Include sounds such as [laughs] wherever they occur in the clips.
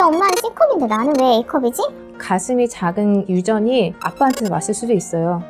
우리 엄마는 C컵인데 나는 왜 A컵이지? 가슴이 작은 유전이 아빠한테 왔을 수도 있어요.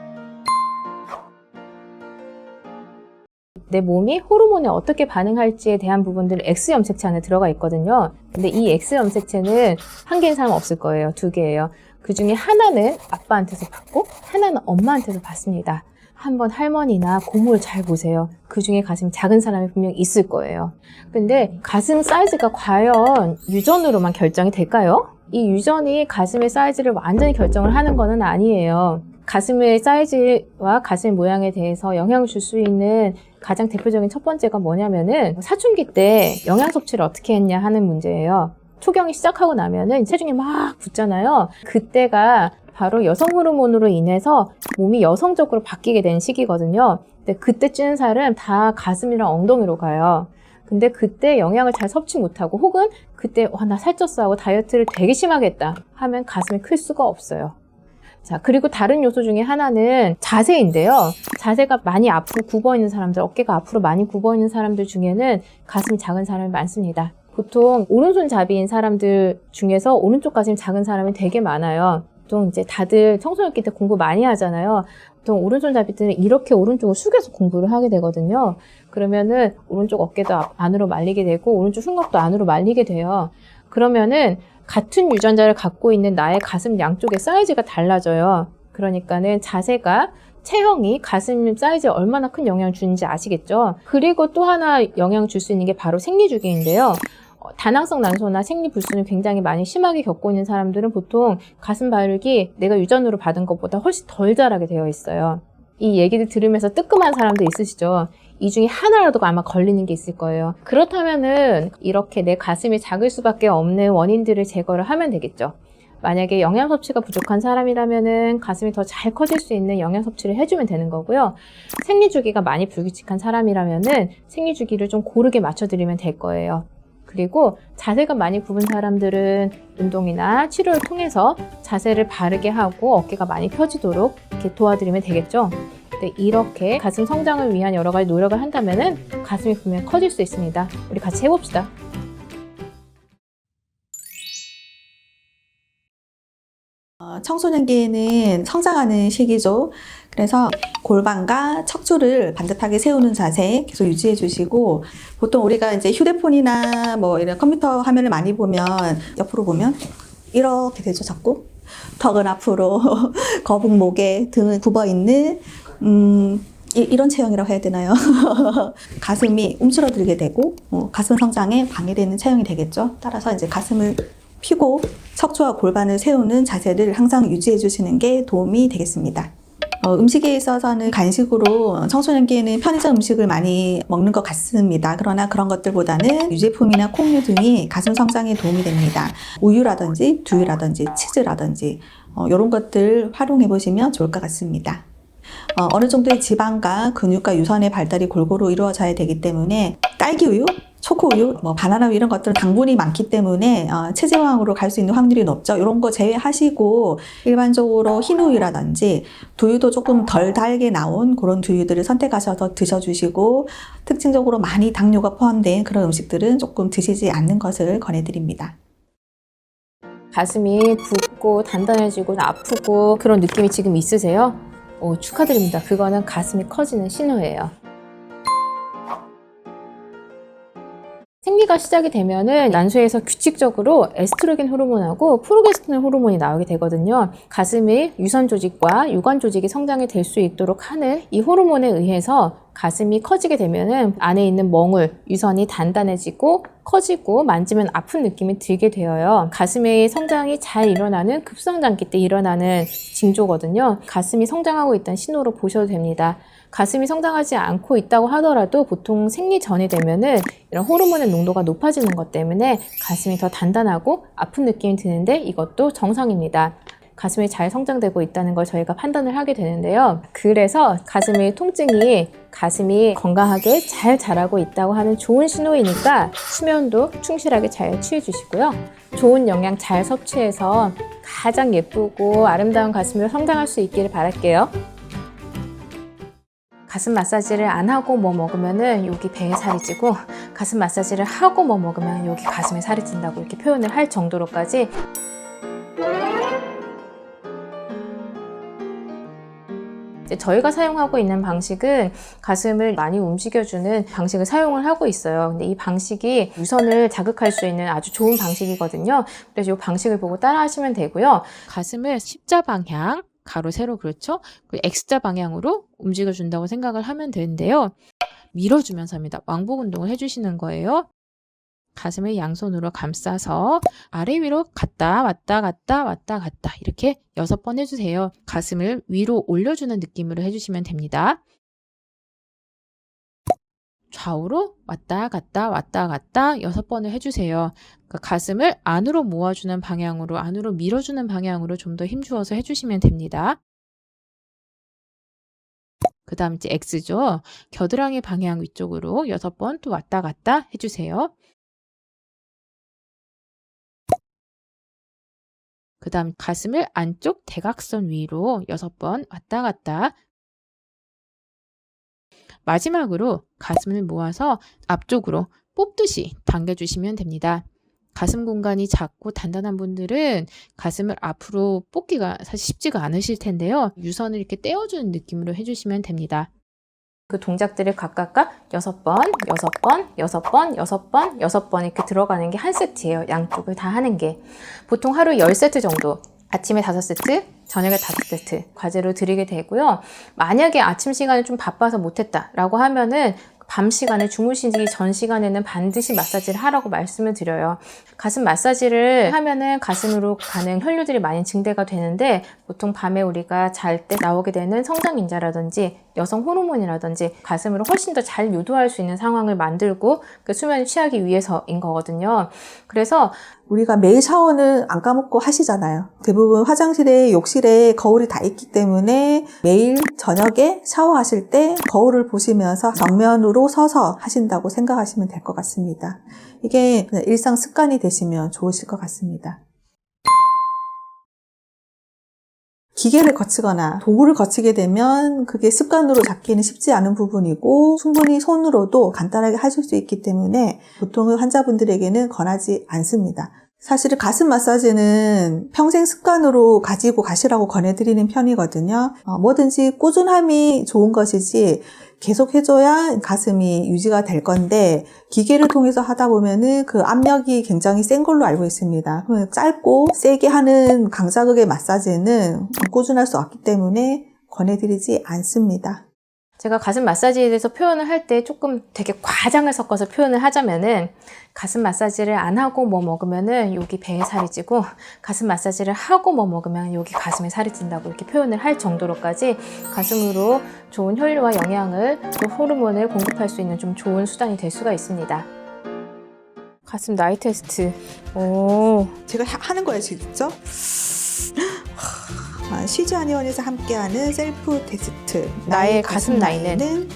내 몸이 호르몬에 어떻게 반응할지에 대한 부분들이 X 염색체 안에 들어가 있거든요. 근데 이 X 염색체는 한 개인 사람 없을 거예요. 두 개예요. 그 중에 하나는 아빠한테서 받고 하나는 엄마한테서 받습니다. 한번 할머니나 고모를 잘 보세요. 그 중에 가슴이 작은 사람이 분명 있을 거예요. 근데 가슴 사이즈가 과연 유전으로만 결정이 될까요? 이 유전이 가슴의 사이즈를 완전히 결정을 하는 것은 아니에요. 가슴의 사이즈와 가슴 모양에 대해서 영향을 줄 수 있는 가장 대표적인 첫 번째가 뭐냐면은 사춘기 때 영양 섭취를 어떻게 했냐 하는 문제예요. 초경이 시작하고 나면은 체중이 막 붙잖아요. 그때가 바로 여성 호르몬으로 인해서 몸이 여성적으로 바뀌게 되는 시기거든요. 근데 그때 찌는 살은 다 가슴이랑 엉덩이로 가요. 근데 그때 영양을 잘 섭취 못하고 혹은 그때 와 나 살쪘어 하고 다이어트를 되게 심하게 했다 하면 가슴이 클 수가 없어요. 자 그리고 다른 요소 중에 하나는 자세인데요. 자세가 많이 앞으로 굽어 있는 사람들, 어깨가 앞으로 많이 굽어 있는 사람들 중에는 가슴이 작은 사람이 많습니다. 보통 오른손 잡이인 사람들 중에서 오른쪽 가슴이 작은 사람이 되게 많아요. 보통 이제 다들 청소년기 때 공부 많이 하잖아요. 보통 오른손잡이들은 이렇게 오른쪽을 숙여서 공부를 하게 되거든요. 그러면은 오른쪽 어깨도 앞- 안으로 말리게 되고 오른쪽 흉곽도 안으로 말리게 돼요. 그러면은 같은 유전자를 갖고 있는 나의 가슴 양쪽의 사이즈가 달라져요. 그러니까는 자세가 체형이 가슴 사이즈에 얼마나 큰 영향을 주는지 아시겠죠? 그리고 또 하나 영향을 줄수 있는 게 바로 생리주기인데요. 어, 다낭성 난소나 생리 불순을 굉장히 많이 심하게 겪고 있는 사람들은 보통 가슴 발육이 내가 유전으로 받은 것보다 훨씬 덜 자라게 되어 있어요. 이 얘기를 들으면서 뜨끔한 사람도 있으시죠? 이 중에 하나라도 아마 걸리는 게 있을 거예요. 그렇다면은 이렇게 내 가슴이 작을 수밖에 없는 원인들을 제거를 하면 되겠죠. 만약에 영양 섭취가 부족한 사람이라면은 가슴이 더 잘 커질 수 있는 영양 섭취를 해주면 되는 거고요. 생리 주기가 많이 불규칙한 사람이라면은 생리 주기를 좀 고르게 맞춰드리면 될 거예요. 그리고 자세가 많이 굽은 사람들은 운동이나 치료를 통해서 자세를 바르게 하고 어깨가 많이 펴지도록 이렇게 도와드리면 되겠죠. 네, 이렇게 가슴 성장을 위한 여러 가지 노력을 한다면은 가슴이 분명 커질 수 있습니다. 우리 같이 해봅시다. 청소년기에는 성장하는 시기죠. 그래서 골반과 척추를 반듯하게 세우는 자세 계속 유지해 주시고 보통 우리가 이제 휴대폰이나 뭐 이런 컴퓨터 화면을 많이 보면 옆으로 보면 이렇게 되죠, 자꾸. 턱은 앞으로, [laughs] 거북목에 등은 굽어 있는 음, 이, 런 체형이라고 해야 되나요? [laughs] 가슴이 움츠러들게 되고 어, 가슴 성장에 방해되는 체형이 되겠죠. 따라서 이제 가슴을 펴고 척추와 골반을 세우는 자세를 항상 유지해 주시는 게 도움이 되겠습니다. 어, 음식에 있어서는 간식으로 청소년기에는 편의점 음식을 많이 먹는 것 같습니다. 그러나 그런 것들보다는 유제품이나 콩류 등이 가슴 성장에 도움이 됩니다. 우유라든지 두유라든지 치즈라든지 어, 이런 것들 활용해 보시면 좋을 것 같습니다. 어, 어느 정도의 지방과 근육과 유선의 발달이 골고루 이루어져야 되기 때문에 딸기 우유, 초코 우유, 뭐 바나나 우유 이런 것들은 당분이 많기 때문에 어, 체지방으로 갈 수 있는 확률이 높죠. 이런 거 제외하시고 일반적으로 흰 우유라든지 두유도 조금 덜 달게 나온 그런 두유들을 선택하셔서 드셔주시고 특징적으로 많이 당뇨가 포함된 그런 음식들은 조금 드시지 않는 것을 권해드립니다. 가슴이 붓고 단단해지고 아프고 그런 느낌이 지금 있으세요? 오, 축하드립니다. 그거는 가슴이 커지는 신호예요. 생리가 시작이 되면은 난소에서 규칙적으로 에스트로겐 호르몬하고 프로게스테론 호르몬이 나오게 되거든요. 가슴의 유선 조직과 유관 조직이 성장이 될 수 있도록 하는 이 호르몬에 의해서 가슴이 커지게 되면은 안에 있는 멍울, 유선이 단단해지고 커지고 만지면 아픈 느낌이 들게 되어요. 가슴의 성장이 잘 일어나는 급성장기 때 일어나는 징조거든요. 가슴이 성장하고 있다는 신호로 보셔도 됩니다. 가슴이 성장하지 않고 있다고 하더라도 보통 생리 전이 되면은 이런 호르몬의 농도가 높아지는 것 때문에 가슴이 더 단단하고 아픈 느낌이 드는데 이것도 정상입니다. 가슴이 잘 성장되고 있다는 걸 저희가 판단을 하게 되는데요. 그래서 가슴의 통증이 가슴이 건강하게 잘 자라고 있다고 하는 좋은 신호이니까 수면도 충실하게 잘 취해주시고요. 좋은 영양 잘 섭취해서 가장 예쁘고 아름다운 가슴을 성장할 수 있기를 바랄게요. 가슴 마사지를 안 하고 뭐 먹으면은 여기 배에 살이 찌고 가슴 마사지를 하고 뭐 먹으면 여기 가슴에 살이 찐다고 이렇게 표현을 할 정도로까지 저희가 사용하고 있는 방식은 가슴을 많이 움직여주는 방식을 사용을 하고 있어요. 근데 이 방식이 유선을 자극할 수 있는 아주 좋은 방식이거든요. 그래서 이 방식을 보고 따라 하시면 되고요. 가슴을 십자 방향, 가로, 세로 그렇죠? 그 X자 방향으로 움직여준다고 생각을 하면 되는데요. 밀어주면서 합니다. 왕복 운동을 해주시는 거예요. 가슴을 양손으로 감싸서 아래 위로 갔다 왔다 갔다 왔다 갔다 이렇게 여섯 번 해주세요. 가슴을 위로 올려주는 느낌으로 해주시면 됩니다. 좌우로 왔다 갔다 왔다 갔다 여섯 번을 해주세요. 그러니까 가슴을 안으로 모아주는 방향으로 안으로 밀어주는 방향으로 좀 더 힘주어서 해주시면 됩니다. 그 다음 이제 X죠. 겨드랑이 방향 위쪽으로 여섯 번 또 왔다 갔다 해주세요. 그 다음 가슴을 안쪽 대각선 위로 여섯 번 왔다 갔다. 마지막으로 가슴을 모아서 앞쪽으로 뽑듯이 당겨주시면 됩니다. 가슴 공간이 작고 단단한 분들은 가슴을 앞으로 뽑기가 사실 쉽지가 않으실 텐데요. 유선을 이렇게 떼어주는 느낌으로 해주시면 됩니다. 그 동작들을 각각각 여섯 번, 여섯 번, 여섯 번, 여섯 번, 여섯 번 이렇게 들어가는 게 한 세트예요. 양쪽을 다 하는 게. 보통 하루 10세트 정도. 아침에 5세트, 저녁에 5세트 과제로 드리게 되고요. 만약에 아침 시간에 좀 바빠서 못했다라고 하면은 밤 시간에 주무시기 전 시간에는 반드시 마사지를 하라고 말씀을 드려요. 가슴 마사지를 하면은 가슴으로 가는 혈류들이 많이 증대가 되는데 보통 밤에 우리가 잘 때 나오게 되는 성장인자라든지 여성 호르몬이라든지 가슴으로 훨씬 더 잘 유도할 수 있는 상황을 만들고 그 수면을 취하기 위해서인 거거든요. 그래서 우리가 매일 샤워는 안 까먹고 하시잖아요. 대부분 화장실에, 욕실에 거울이 다 있기 때문에 매일 저녁에 샤워하실 때 거울을 보시면서 정면으로 서서 하신다고 생각하시면 될 것 같습니다. 이게 일상 습관이 되시면 좋으실 것 같습니다. 기계를 거치거나 도구를 거치게 되면 그게 습관으로 잡기는 쉽지 않은 부분이고 충분히 손으로도 간단하게 하실 수 있기 때문에 보통은 환자분들에게는 권하지 않습니다. 사실은 가슴 마사지는 평생 습관으로 가지고 가시라고 권해드리는 편이거든요. 어, 뭐든지 꾸준함이 좋은 것이지 계속 해줘야 가슴이 유지가 될 건데 기계를 통해서 하다 보면은 그 압력이 굉장히 센 걸로 알고 있습니다. 그러면 짧고 세게 하는 강자극의 마사지는 꾸준할 수 없기 때문에 권해드리지 않습니다. 제가 가슴 마사지에 대해서 표현을 할 때 조금 되게 과장을 섞어서 표현을 하자면은 가슴 마사지를 안 하고 뭐 먹으면은 여기 배에 살이 찌고 가슴 마사지를 하고 뭐 먹으면 여기 가슴에 살이 찐다고 이렇게 표현을 할 정도로까지 가슴으로 좋은 혈류와 영양을 또 호르몬을 공급할 수 있는 좀 좋은 수단이 될 수가 있습니다. 가슴 나이 테스트. 오. 제가 하- 하는 거예요, 직접. 아, 쉬지 아니원에서 함께하는 셀프 테스트. 나의 가슴 나이는?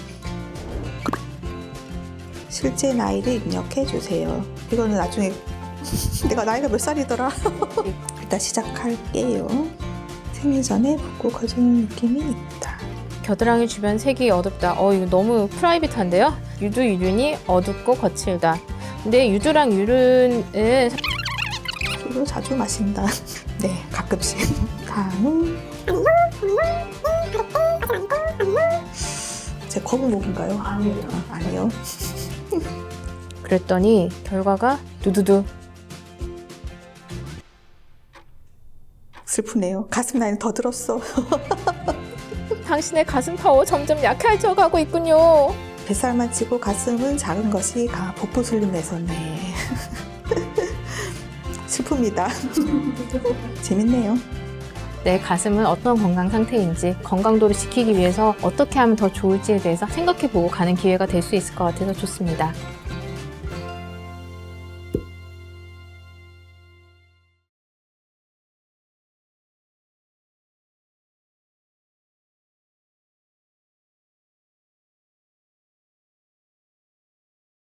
실제 나이를 입력해 주세요. 이거는 나중에 [laughs] 내가 나이가 몇 살이더라. [laughs] 일단 시작할게요. 생일 전에 붓고 커지는 느낌이 있다. 겨드랑이 주변 색이 어둡다. 어, 이거 너무 프라이빗한데요? 유두 유륜이 어둡고 거칠다. 근데 유두랑 유륜은 술을 자주 마신다. [laughs] 네, 가끔씩. 다음은 제 거북목인가요? 아니요. 아니요. [laughs] 그랬더니 결과가 두두두. 슬프네요. 가슴 나이는 더 들었어. [laughs] 당신의 가슴 파워 점점 약해져 가고 있군요. 뱃살만 치고 가슴은 작은 것이 아, 복부 슬림에서네. 슬픕니다. [laughs] 재밌네요. 내 가슴은 어떤 건강 상태인지 건강도를 지키기 위해서 어떻게 하면 더 좋을지에 대해서 생각해 보고 가는 기회가 될 수 있을 것 같아서 좋습니다.